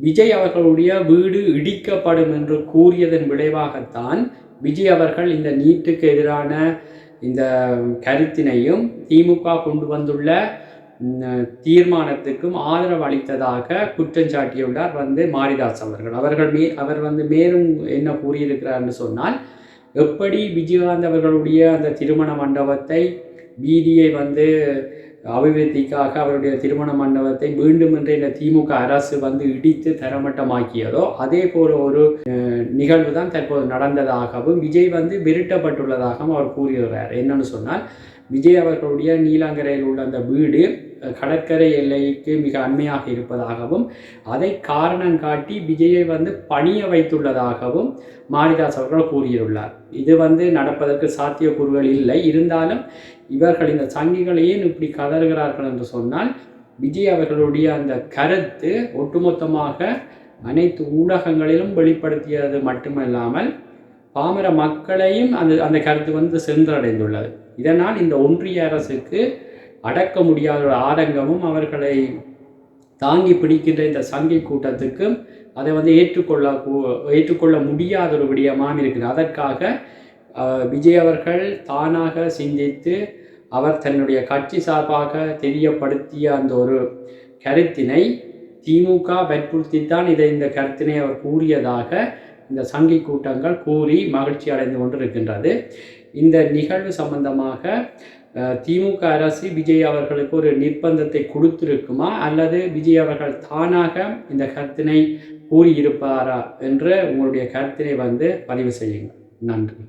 விஜய் அவர்களுடைய வீடு இடிக்கப்படும் என்று கூறியதன் விளைவாகத்தான் விஜய் அவர்கள் இந்த நீட்டுக்கு எதிரான இந்த கருத்தினையும் திமுக கொண்டு வந்துள்ள தீர்மானத்துக்கும் ஆதரவு அளித்ததாக குற்றம் சாட்டியுள்ளார் வந்து மாரிதாஸ் அவர்கள். அவர்கள் மே அவர் வந்து மேலும் என்ன கூறியிருக்கிறார்னு சொன்னால் எப்படி விஜயகாந்த் அவர்களுடைய அந்த திருமண மண்டபத்தை வீதியை வந்து அபிவிருத்திக்காக அவருடைய திருமண மண்டபத்தை மீண்டும் என்று இந்த திமுக அரசு வந்து இடித்து தரமட்டமாக்கியதோ அதே போல ஒரு நிகழ்வு தான் தற்போது நடந்ததாகவும் விஜய் வந்து விரட்டப்பட்டுள்ளதாகவும் அவர் கூறியுள்ளார். என்னன்னு சொன்னால் விஜய் அவர்களுடைய நீலாங்கரையில் உள்ள அந்த வீடு கடற்கரை எல்லைக்கு மிக அண்மையாக இருப்பதாகவும் அதை காரணம் காட்டி விஜயை வந்து பணிய வைத்துள்ளதாகவும் மாரிதாஸ் அவர்கள் கூறியுள்ளார். இது வந்து நடப்பதற்கு சாத்தியக்கூறுகள் இல்லை. இருந்தாலும் இவர்கள் இந்த சங்கிகளையும் ஏன் இப்படி கதறுகிறார்கள் என்று சொன்னால் விஜய் அவர்களுடைய அந்த கருத்து ஒட்டுமொத்தமாக அனைத்து ஊடகங்களிலும் வெளிப்படுத்தியது மட்டுமல்லாமல் பாமர மக்களையும் அந்த அந்த கருத்து வந்து சென்றடைந்துள்ளது. இதனால் இந்த ஒன்றிய அரசுக்கு அடக்க முடியாத ஒரு ஆதங்கமும் அவர்களை தாங்கி பிடிக்கின்ற இந்த சங்கி கூட்டத்துக்கும் அதை வந்து ஏற்றுக்கொள்ள கூ- ஏற்றுக்கொள்ள முடியாத ஒரு விடயமாக இருக்குது. அதற்காக விஜய் அவர்கள் தானாக சிந்தித்து அவர் தன்னுடைய கட்சி சார்பாக தெரியப்படுத்திய அந்த ஒரு கருத்தினை திமுக வற்புறுத்தித்தான் இதை இந்த கருத்தினை அவர் கூறியதாக இந்த சங்கி கூட்டங்கள் கூறி மகிழ்ச்சி அடைந்து கொண்டிருக்கின்றது. இந்த நிகழ்வு சம்பந்தமாக திமுக அரசு விஜய் அவர்களுக்கு ஒரு நிர்பந்தத்தை கொடுத்திருக்குமா? அல்லது விஜய் அவர்கள் தானாக இந்த கருத்தினை கூறியிருப்பாரா? என்ற உங்களுடைய கருத்தினை வந்து பதிவு செய்யுங்கள். நன்றி.